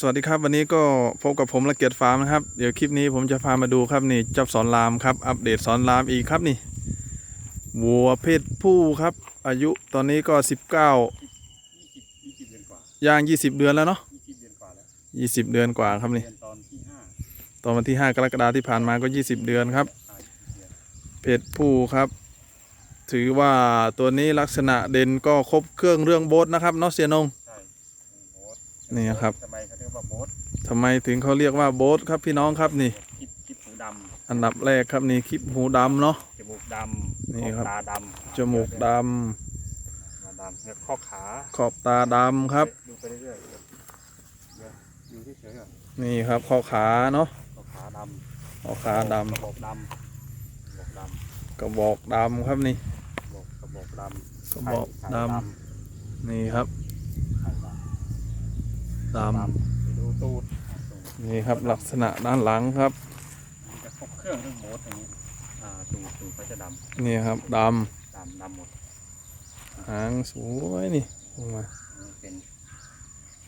สวัสดีครับวันนี้ก็พบกับผมละเกียดฟาร์มนะครับ เดี๋ยวคลิปนี้ผมจะพามาดูครับนี่จ้าสอนรามครับอัปเดตสอนรามอีกครับนี่วัวเพศผู้ครับ อายุตอนนี้ก็สิบยี่สิบเดือนกว่าย่าง20เดือนแล้วเนาะยี่สิบเดือนกว่าครับนี่เดือนตอนที่ห้าตอนวันที่5กรกฎาคมที่ผ่านมาก็20เดือนครับ เพศผู้ครับ ถือว่าตัวนี้ลักษณะเด่นก็ครบเครื่องเรื่องโบทนะครับเนาะเสียนง นี่ครับทำไมเขาเรียกว่าโบ๊ททำไมถึงเขาเรียกว่าโบทครับพี่น้องครับนี่คลิปคลิปหูดอันดับแรกครับนี่คลิปหูดำเนาะำจมูกดำนี่ครับขอตาดำจมูกดตาดำแล้วข้อขาำขอบตาดำครับดูไปเรื่อยๆเดี๋ยวเดี๋ยวดูเฉยๆก่อนนี่ครับข้อขาเนาะข้อขาดำข้อขาดกระบอกดำกระบอกดำกระบอกดำครับนี่ำบอกกระบอกดำกระบอกไข่ดไข่ำนี่ครับไข่ ดำดไปดูตูดำนี่ครับลักษณะด้านหลังครับมันจะครบเครื่องเรื่องโบ๊ทอย่างนี้อ่าตูดตูดก็จะดำนี่ครับดดำดำหมดำหางสวยนี่ลงมานี่เป็น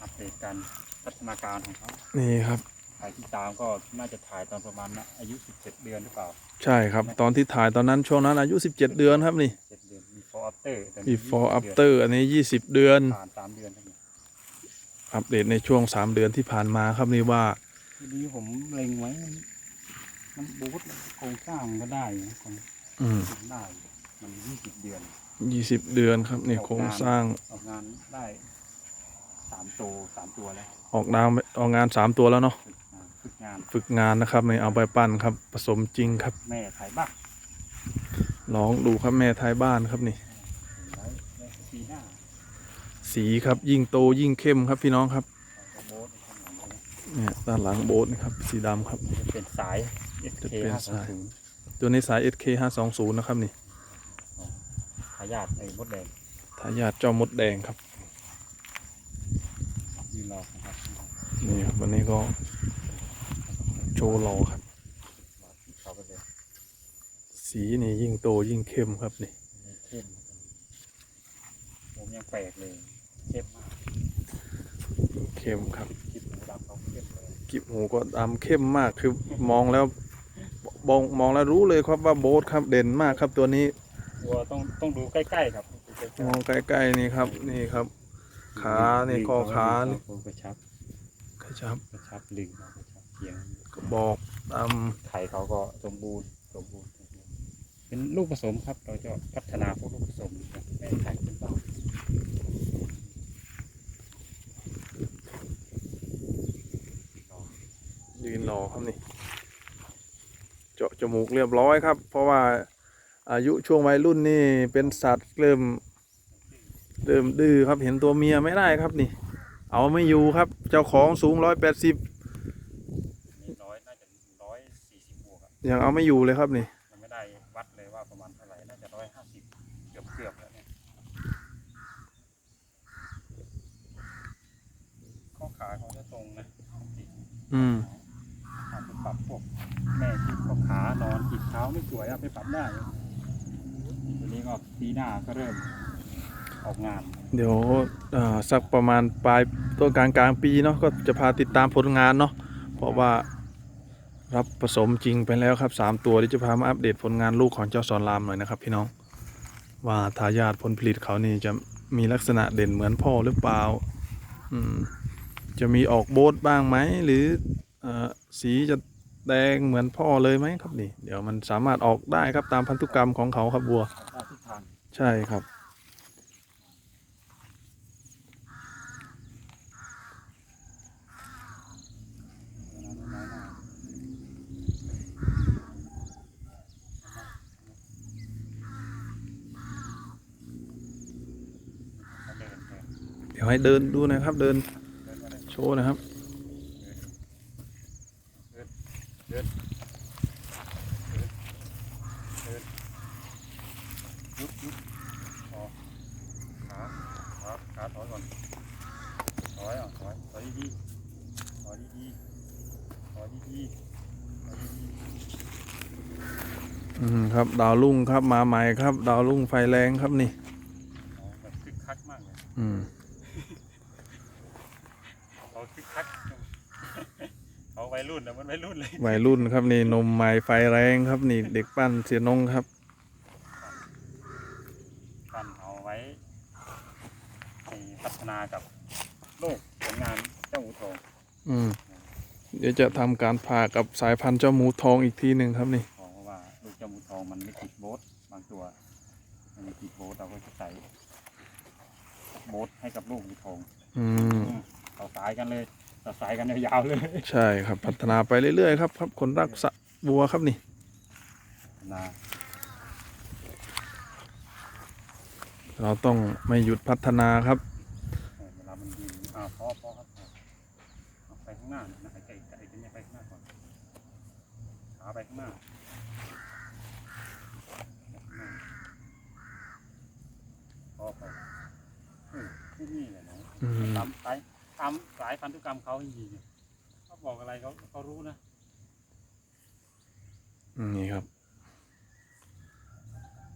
อัปเดตการพัฒนาการของเขานี่ครับใครที่ตามก็น่าจะถ่ายตอนประมาณนะอายุ 17 เดือนหรือเปล่า ใช่ครับ ตอนที่ถ่ายตอนนั้นช่วงนั้นอายุ 17 เดือนครับนี่7เดือน before after แต่นี่ before 20 after อันนี้ 20 เดือนผ่าน3เดือนทั้งนี้ อัปเดตในช่วง3เดือนที่ผ่านมาครับนี่ว่าทีนี้ผมเล็งไว้มันมันบูทโครงสร้างมันก็ได้นะคงอืมได้มัน20เดือน20เดือนครับนี่โครงสร้างออกงานได้สามตัวสามตัวแล้ว ออกนามออกงาน3ตัวแล้วเนาะฝึกงานฝึกงานนะครับในเอาไปปั้นครับ ผสมจริงครับ แม่ถ่ายบ้างลองดูครับแม่ท้ายบ้านครับนี่ไว้ไว้ปีหน้า สีครับยิ่งโตยิ่งเข้มครับพี่น้องครับเอาโบ๊ทข้างหลังเลยเนี่ยด้านหลังโบ๊ทนะครับ สีดำครับจะเป็นสายจะ SK เป็นห้าสองสายศูนย์ตัวนี้สาย SK 520นะครับนี่ทายาทไอ้มดแดงทายาทเจ้ามดแดงครับยืนรอนะครับนี่ครับวันนี้ก็โชว์รอครับเขาไปเลยสีนี่ยิ่งโตยิ่งเข้มครับนี่เข้มผมยังแปลกเลย เข้มมากยิ่งเข้มครับคลิปหมูดำเขาเข้มเลยกิบหูก็ดำเข้มมากคือมองแล้วมองมองแล้วรู้เลยครับว่าโบ๊ทครับเด่นมากครับตัวนี้วัวต้องต้องดูใกล้ๆครับดูใกล้ๆมองใกล้ๆนี่ครับ นี่ครับ ขานี่ข้อขานี่กระชับกระชับกระชับลิงกระชับเพียงกระบอกดไข่เขาก็สมบูรณ์สมบูรณ์สมบูรณ์เป็นลูกผสมครับ เราจะพัฒนาพวกลูกผสมนะแม่ไข่เป็นเต้าำยืนรอครับนี่ เจาะจมูกเรียบร้อยครับ เพราะว่าอายุช่วงวัยรุ่นนี่เป็นสัตว์เริ่มเริ่มดื้อครับเห็นตัวเมียไม่ได้ครับนี่ เอาไม่อยู่ครับ เจ้าของสูงร้อยแปดสิบนี่ร้อยน่าจะร้อยสี่สิบบวกอะยังเอาไม่อยู่เลยครับนี่ยังไม่ได้วัดเลยว่าประมาณเท่าไหร่น่าจะร้อยห้าสิบเกือบเกือบๆแล้วเนี่ยข้อขาเขาจะตรงนะอืม อาจจะปรับพวก แม่ที่ข้อขานอนติดเท้าไม่สวยอะไปปรับได้ทีนี้ก็ปีหน้าก็เริ่มออกงานเดี๋ยวสักประมาณปลายต้นกลางกลางปีเนาะก็จะพาติดตามผลงานเนาะเพราะว่ารับผสมจริงไปแล้วครับสามตัวที่จะพามาอัปเดตผลงานลูกของเจ้าสอนรามหน่อยนะครับ พี่น้องว่าทายาทผลผลิตเขานี่จะมีลักษณะเด่นเหมือนพ่อหรือเปล่าอืมจะมีออกโบสบ้างไหมหรืออสีจะ แดงเหมือนพ่อเลยไหมครับนี่ เดี๋ยวมันสามารถออกได้ครับตามพันธุกรรมของเขาครับบัวตามทิศทางใช่ครับ เดี๋ยวให้เดินดูนะครับ เดินโชว์นะครับ ยุบยุบพอขาขาขาถอยก่อนถอยอะถอยถอยดีๆถอยดีๆถอยดีๆถอยดีอืมครับดาวรุ่งครับมาใหม่ครับ ดาวรุ่งไฟแรงครับนี่ๆอ๋อแบบคึกคักมากเลยอืมเราคึกคัก วัยรุ่นนะมันวัยรุ่นเลยวัยรุ่นครับนี่นมใหม่ไฟแรงครับนี่เด็กปั้นเสียนงครับปั้นเอาไว้ให้พัฒนากับโลกผลงานเจ้าหมูทองอืมเดี๋ยวจะทำการผ่ากับสายพันธุ์เจ้าหมูทองอีกทีหนึ่งครับนี่เพราะว่าลูกเจ้าหมูทองมันไม่ติดโบ๊ทบางตัวมันไม่ติดโบ๊ทเราก็จะใส่โบ๊ทให้กับลูกหมูทองอืมต่อสายกันเลย ต่อสายกันยาวๆเลย ใช่ครับ พัฒนาไปเรื่อยๆครับครับคนรักสะบัวครับนี่นะเราต้องไม่หยุดพัฒนาครับ เวลามันยืนอ่าพอพอครับพอเอาไปข้างหน้าหน่อยนะไอ้ไก่ไก่ตัวเนี้ยไปข้างหน้าก่อนขาไปข้างหน้าไปข้างหน้าพอไปเออที่นี่แหละเนาะอืมตามสาย ตามสายพันธุกรรมเขาจริงๆเขาบอกอะไรเขาเขารู้นะนี่ครับ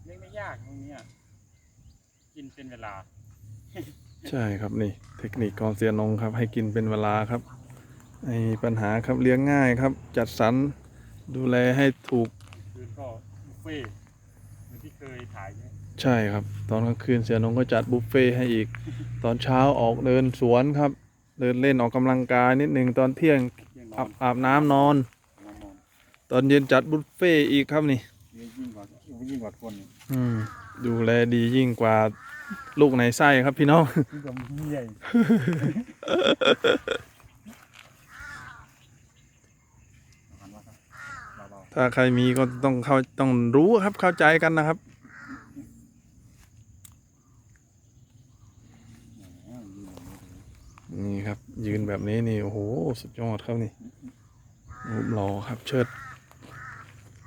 เลี้ยงไม่ยากตรงเนี้ยกินเป็นเวลา ใช่ครับนี่ เทคนิคกองเสียนงครับ ให้กินเป็นเวลาครับไอ้ปัญหาครับเลี้ยงง่ายครับ จัดสรรดูแลให้ถูกคืนก็บุฟเฟ่ต์เหมือนที่เคยถ่ายใช่ไหมใช่ครับ ตอนกลางคืนเสียนงก็จัดบุฟเฟ่ให้อีก ตอนเช้าออกเดินสวนครับ เดินเล่นออกกำลังกายนิดหนึ่งตอนเที่ยงเที่ยงนออาบนอาบน้ำนอนนอนนอน ตอนเย็นจัดบุฟเฟ่อีกครับนี่ยิ่งกว่ายิ่งกว่าคนอีกอืมดูแลดียิ่งกว่าลูกในไส้ครับพี่น้องยิ่งกว่ามีใหญ่หันมาครับเบาถ้าใครมีก็ต้องเข้าต้องรู้ครับเข้าใจกันนะครับ ๆแหมยืนแบบนี้เลย นี่ครับ ยืนแบบนี้นี่โอ้โหสุดยอดครับนี่รูปหล่อครับเชิด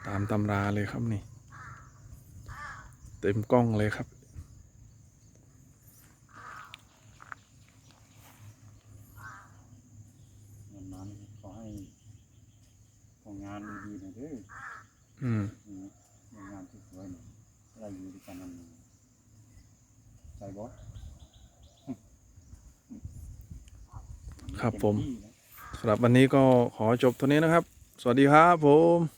ตามตำราเลยครับนี่ เต็มกล้องเลยครับเงินมานี่ขอให้ผลงานดีๆหน่อยเด้ออืมนี่ผลงานสวยๆหน่อยเราอยู่ด้วยกันนานๆใจบอส ครับผมสำหรับวันนี้ก็ขอจบเท่านี้นะครับ สวัสดีครับผม